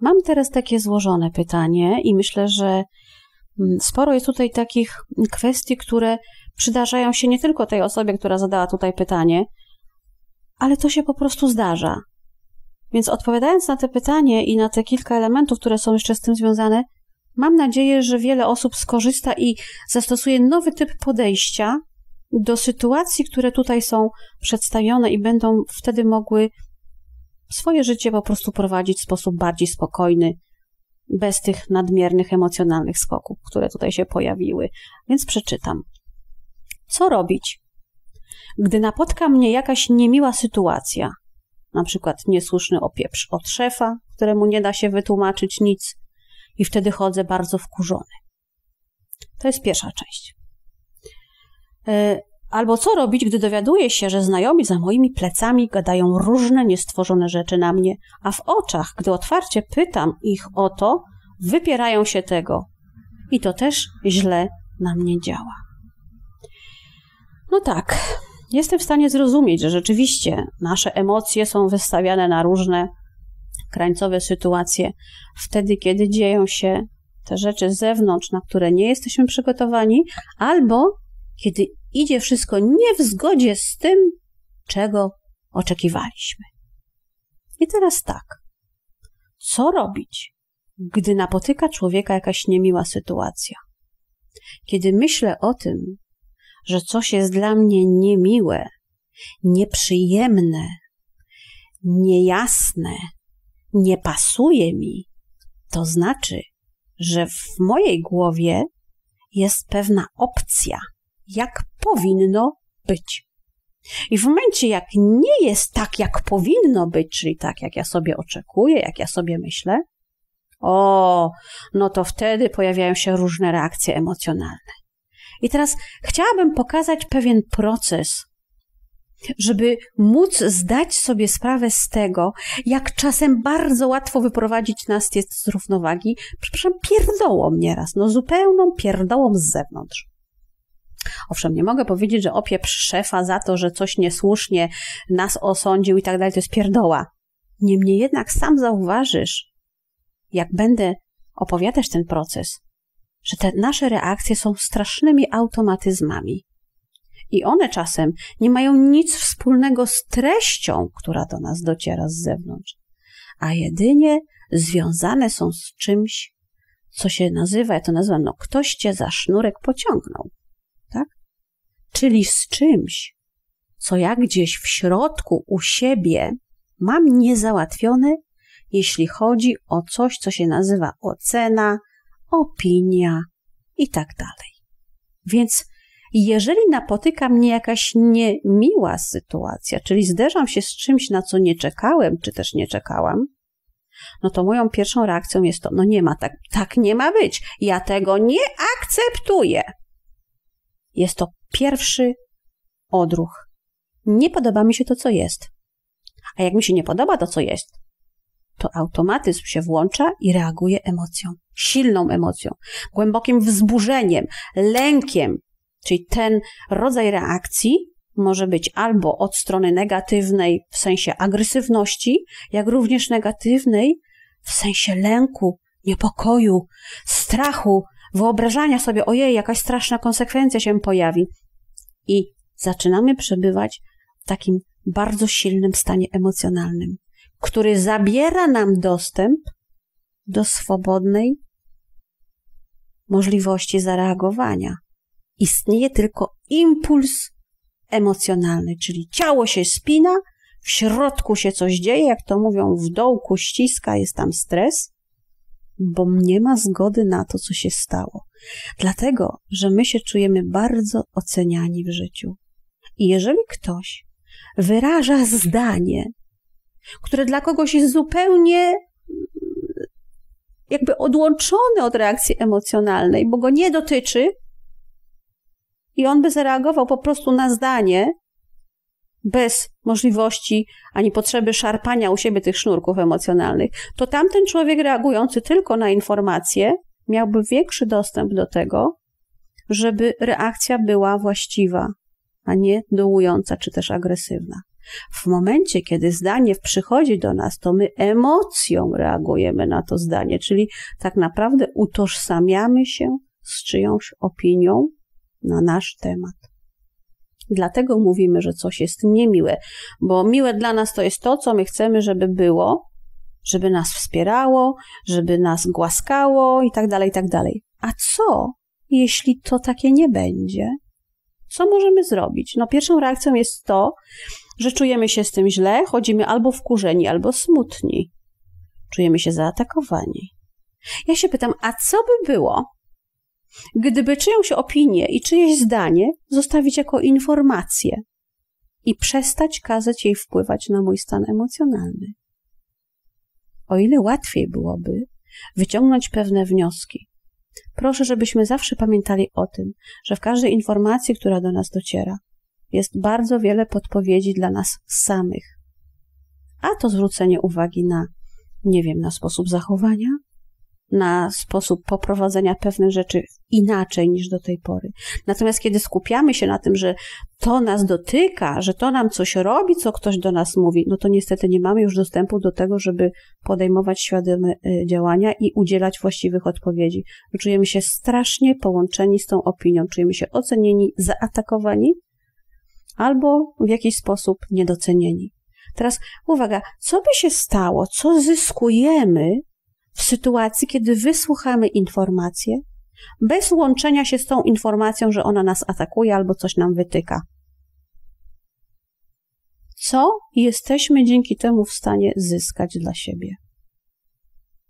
Mam teraz takie złożone pytanie i myślę, że mm, sporo jest tutaj takich kwestii, które przydarzają się nie tylko tej osobie, która zadała tutaj pytanie, ale to się po prostu zdarza. Więc odpowiadając na te pytanie i na te kilka elementów, które są jeszcze z tym związane, mam nadzieję, że wiele osób skorzysta i zastosuje nowy typ podejścia do sytuacji, które tutaj są przedstawione i będą wtedy mogły swoje życie po prostu prowadzić w sposób bardziej spokojny, bez tych nadmiernych emocjonalnych skoków, które tutaj się pojawiły. Więc przeczytam. Co robić, gdy napotka mnie jakaś niemiła sytuacja, na przykład niesłuszny opieprz od szefa, któremu nie da się wytłumaczyć nic, i wtedy chodzę bardzo wkurzony. To jest pierwsza część. Albo co robić, gdy dowiaduję się, że znajomi za moimi plecami gadają różne niestworzone rzeczy na mnie, a w oczach, gdy otwarcie pytam ich o to, wypierają się tego. I to też źle na mnie działa. No tak, jestem w stanie zrozumieć, że rzeczywiście nasze emocje są wystawiane na różne krańcowe sytuacje, wtedy, kiedy dzieją się te rzeczy z zewnątrz, na które nie jesteśmy przygotowani, albo kiedy idzie wszystko nie w zgodzie z tym, czego oczekiwaliśmy. I teraz tak. Co robić, gdy napotyka człowieka jakaś niemiła sytuacja? Kiedy myślę o tym, że coś jest dla mnie niemiłe, nieprzyjemne, niejasne, nie pasuje mi, to znaczy, że w mojej głowie jest pewna opcja, jak powinno być. I w momencie, jak nie jest tak, jak powinno być, czyli tak, jak ja sobie oczekuję, jak ja sobie myślę, o, no to wtedy pojawiają się różne reakcje emocjonalne. I teraz chciałabym pokazać pewien proces, żeby móc zdać sobie sprawę z tego, jak czasem bardzo łatwo wyprowadzić nas jest z równowagi, przepraszam, pierdołą nieraz, no zupełną pierdołą z zewnątrz. Owszem, nie mogę powiedzieć, że opieprz szefa za to, że coś niesłusznie nas osądził i tak dalej, to jest pierdoła. Niemniej jednak sam zauważysz, jak będę opowiadać ten proces, że te nasze reakcje są strasznymi automatyzmami. I one czasem nie mają nic wspólnego z treścią, która do nas dociera z zewnątrz, a jedynie związane są z czymś, co się nazywa, ja to nazywam, no ktoś cię za sznurek pociągnął? Czyli z czymś, co ja gdzieś w środku u siebie mam niezałatwione, jeśli chodzi o coś, co się nazywa ocena, opinia i tak dalej. Więc jeżeli napotyka mnie jakaś niemiła sytuacja, czyli zderzam się z czymś, na co nie czekałem, czy też nie czekałam, no to moją pierwszą reakcją jest to, no nie ma tak, tak nie ma być. Ja tego nie akceptuję. Jest to pierwszy odruch. Nie podoba mi się to, co jest. A jak mi się nie podoba to, co jest, to automatyzm się włącza i reaguje emocją. Silną emocją, głębokim wzburzeniem, lękiem, Czyli ten rodzaj reakcji może być albo od strony negatywnej w sensie agresywności, jak również negatywnej w sensie lęku, niepokoju, strachu, wyobrażania sobie, ojej, jakaś straszna konsekwencja się pojawi. I zaczynamy przebywać w takim bardzo silnym stanie emocjonalnym, który zabiera nam dostęp do swobodnej możliwości zareagowania istnieje tylko impuls emocjonalny, czyli ciało się spina, w środku się coś dzieje, jak to mówią, w dołku ściska, jest tam stres, bo nie ma zgody na to, co się stało. Dlatego, że my się czujemy bardzo oceniani w życiu. I jeżeli ktoś wyraża zdanie, które dla kogoś jest zupełnie jakby odłączone od reakcji emocjonalnej, bo go nie dotyczy, i on by zareagował po prostu na zdanie, bez możliwości ani potrzeby szarpania u siebie tych sznurków emocjonalnych, to tamten człowiek reagujący tylko na informacje miałby większy dostęp do tego, żeby reakcja była właściwa, a nie dołująca czy też agresywna. W momencie, kiedy zdanie przychodzi do nas, to my emocją reagujemy na to zdanie, czyli tak naprawdę utożsamiamy się z czyjąś opinią na nasz temat. Dlatego mówimy, że coś jest niemiłe, bo miłe dla nas to jest to, co my chcemy, żeby było, żeby nas wspierało, żeby nas głaskało i tak dalej, i tak dalej. A co, jeśli to takie nie będzie? Co możemy zrobić? No, pierwszą reakcją jest to, że czujemy się z tym źle, chodzimy albo wkurzeni, albo smutni. Czujemy się zaatakowani. Ja się pytam, a co by było, gdyby czyjąś opinię i czyjeś zdanie zostawić jako informację i przestać kazać jej wpływać na mój stan emocjonalny? O ile łatwiej byłoby wyciągnąć pewne wnioski, Proszę, żebyśmy zawsze pamiętali o tym, że w każdej informacji, która do nas dociera, jest bardzo wiele podpowiedzi dla nas samych. A to zwrócenie uwagi na, nie wiem, na sposób zachowania, na sposób poprowadzenia pewnych rzeczy inaczej niż do tej pory. Natomiast kiedy skupiamy się na tym, że to nas dotyka, że to nam coś robi, co ktoś do nas mówi, no to niestety nie mamy już dostępu do tego, żeby podejmować świadome y, działania i udzielać właściwych odpowiedzi. Czujemy się strasznie połączeni z tą opinią, czujemy się ocenieni, zaatakowani albo w jakiś sposób niedocenieni. Teraz uwaga, co by się stało, co zyskujemy, w sytuacji, kiedy wysłuchamy informację, bez łączenia się z tą informacją, że ona nas atakuje albo coś nam wytyka. Co jesteśmy dzięki temu w stanie zyskać dla siebie?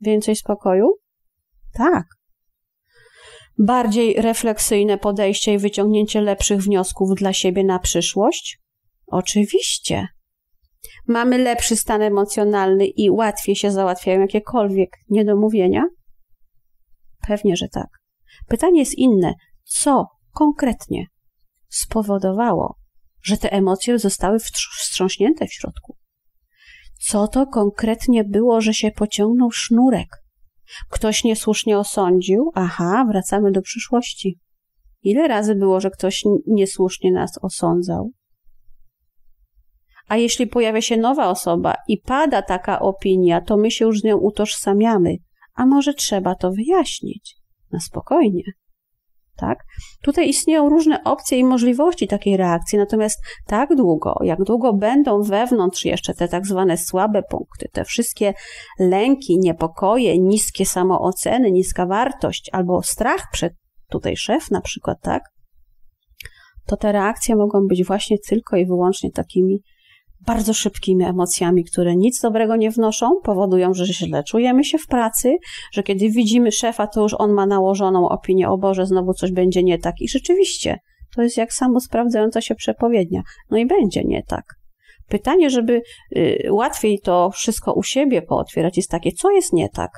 Więcej spokoju? Tak. Bardziej refleksyjne podejście i wyciągnięcie lepszych wniosków dla siebie na przyszłość? Oczywiście. Mamy lepszy stan emocjonalny i łatwiej się załatwiają jakiekolwiek niedomówienia? Pewnie, że tak. Pytanie jest inne. Co konkretnie spowodowało, że te emocje zostały wstrząśnięte w środku? Co to konkretnie było, że się pociągnął sznurek? Ktoś niesłusznie osądził? Aha, wracamy do przyszłości. Ile razy było, że ktoś niesłusznie nas osądzał? A jeśli pojawia się nowa osoba i pada taka opinia, to my się już z nią utożsamiamy. A może trzeba to wyjaśnić? Na spokojnie. Tak? Tutaj istnieją różne opcje i możliwości takiej reakcji, natomiast tak długo, jak długo będą wewnątrz jeszcze te tak zwane słabe punkty, te wszystkie lęki, niepokoje, niskie samooceny, niska wartość albo strach przed tutaj szef na przykład, tak? To te reakcje mogą być właśnie tylko i wyłącznie takimi bardzo szybkimi emocjami, które nic dobrego nie wnoszą, powodują, że źle czujemy się w pracy, że kiedy widzimy szefa, to już on ma nałożoną opinię, o Boże, znowu coś będzie nie tak. I rzeczywiście, to jest jak samo sprawdzająca się przepowiednia. No i będzie nie tak. Pytanie, żeby y, łatwiej to wszystko u siebie pootwierać, jest takie, co jest nie tak?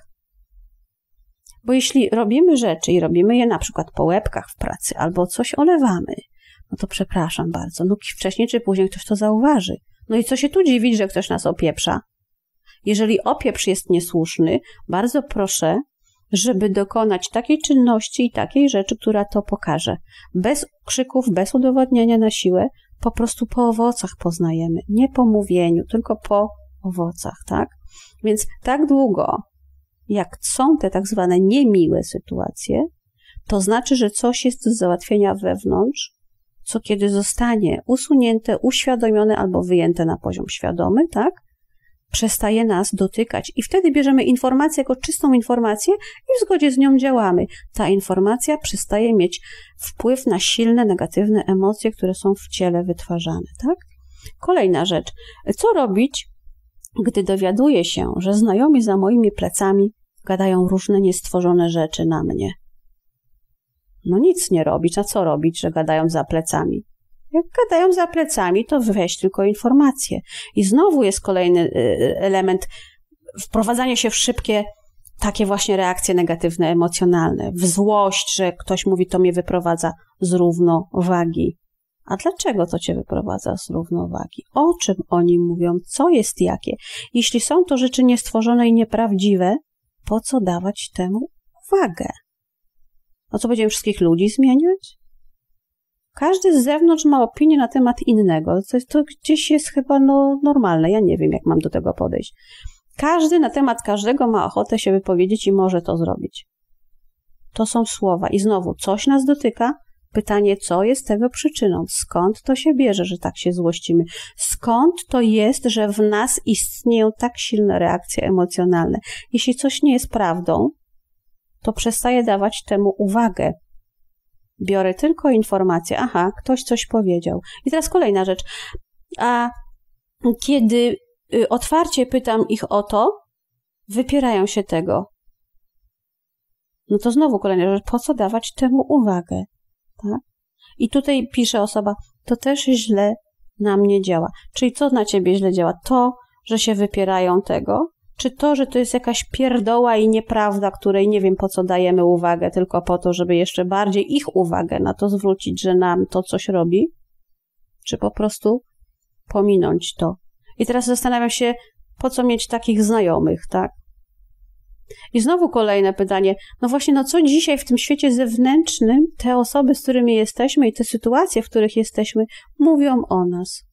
Bo jeśli robimy rzeczy i robimy je na przykład po łebkach w pracy albo coś olewamy, no to przepraszam bardzo, no wcześniej czy później ktoś to zauważy. No i co się tu dziwić, że ktoś nas opieprza? Jeżeli opieprz jest niesłuszny, bardzo proszę, żeby dokonać takiej czynności i takiej rzeczy, która to pokaże. Bez krzyków, bez udowodnienia na siłę, po prostu po owocach poznajemy. Nie po mówieniu, tylko po owocach, tak? Więc tak długo, jak są te tak zwane niemiłe sytuacje, to znaczy, że coś jest do załatwienia wewnątrz, co kiedy zostanie usunięte, uświadomione albo wyjęte na poziom świadomy, tak? Przestaje nas dotykać i wtedy bierzemy informację jako czystą informację i w zgodzie z nią działamy. Ta informacja przestaje mieć wpływ na silne, negatywne emocje, które są w ciele wytwarzane, tak? Kolejna rzecz. Co robić, gdy dowiaduję się, że znajomi za moimi plecami gadają różne niestworzone rzeczy na mnie? No nic nie robić, a co robić, że gadają za plecami? Jak gadają za plecami, to weź tylko informacje. I znowu jest kolejny y, y, element wprowadzania się w szybkie takie właśnie reakcje negatywne, emocjonalne, w złość, że ktoś mówi, to mnie wyprowadza z równowagi. A dlaczego to cię wyprowadza z równowagi? O czym oni mówią? Co jest jakie? Jeśli są to rzeczy niestworzone i nieprawdziwe, po co dawać temu uwagę? A co będziemy wszystkich ludzi zmieniać? Każdy z zewnątrz ma opinię na temat innego. To, to gdzieś jest chyba no, normalne. Ja nie wiem, jak mam do tego podejść. Każdy na temat każdego ma ochotę się wypowiedzieć i może to zrobić. To są słowa. I znowu, coś nas dotyka. Pytanie, co jest tego przyczyną? Skąd to się bierze, że tak się złościmy? Skąd to jest, że w nas istnieją tak silne reakcje emocjonalne? Jeśli coś nie jest prawdą, to przestaję dawać temu uwagę. Biorę tylko informację, aha, ktoś coś powiedział. I teraz kolejna rzecz. A kiedy y, otwarcie pytam ich o to, wypierają się tego. No to znowu kolejna rzecz, po co dawać temu uwagę? Tak? I tutaj pisze osoba, to też źle na mnie działa. Czyli co na ciebie źle działa? To, że się wypierają tego, czy to, że to jest jakaś pierdoła i nieprawda, której nie wiem po co dajemy uwagę, tylko po to, żeby jeszcze bardziej ich uwagę na to zwrócić, że nam to coś robi? Czy po prostu pominąć to? I teraz zastanawiam się, po co mieć takich znajomych, tak? I znowu kolejne pytanie. No właśnie, no co dzisiaj w tym świecie zewnętrznym te osoby, z którymi jesteśmy i te sytuacje, w których jesteśmy, mówią o nas?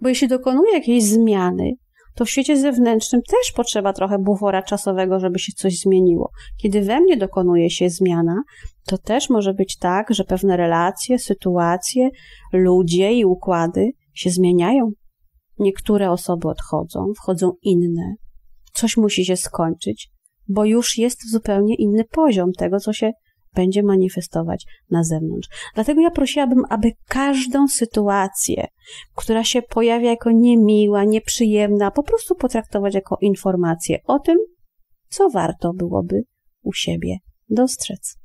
Bo jeśli dokonuje jakiejś zmiany, to w świecie zewnętrznym też potrzeba trochę bufora czasowego, żeby się coś zmieniło. Kiedy we mnie dokonuje się zmiana, to też może być tak, że pewne relacje, sytuacje, ludzie i układy się zmieniają. Niektóre osoby odchodzą, wchodzą inne. Coś musi się skończyć, bo już jest zupełnie inny poziom tego, co się będzie manifestować na zewnątrz. Dlatego ja prosiłabym, aby każdą sytuację, która się pojawia jako niemiła, nieprzyjemna, po prostu potraktować jako informację o tym, co warto byłoby u siebie dostrzec.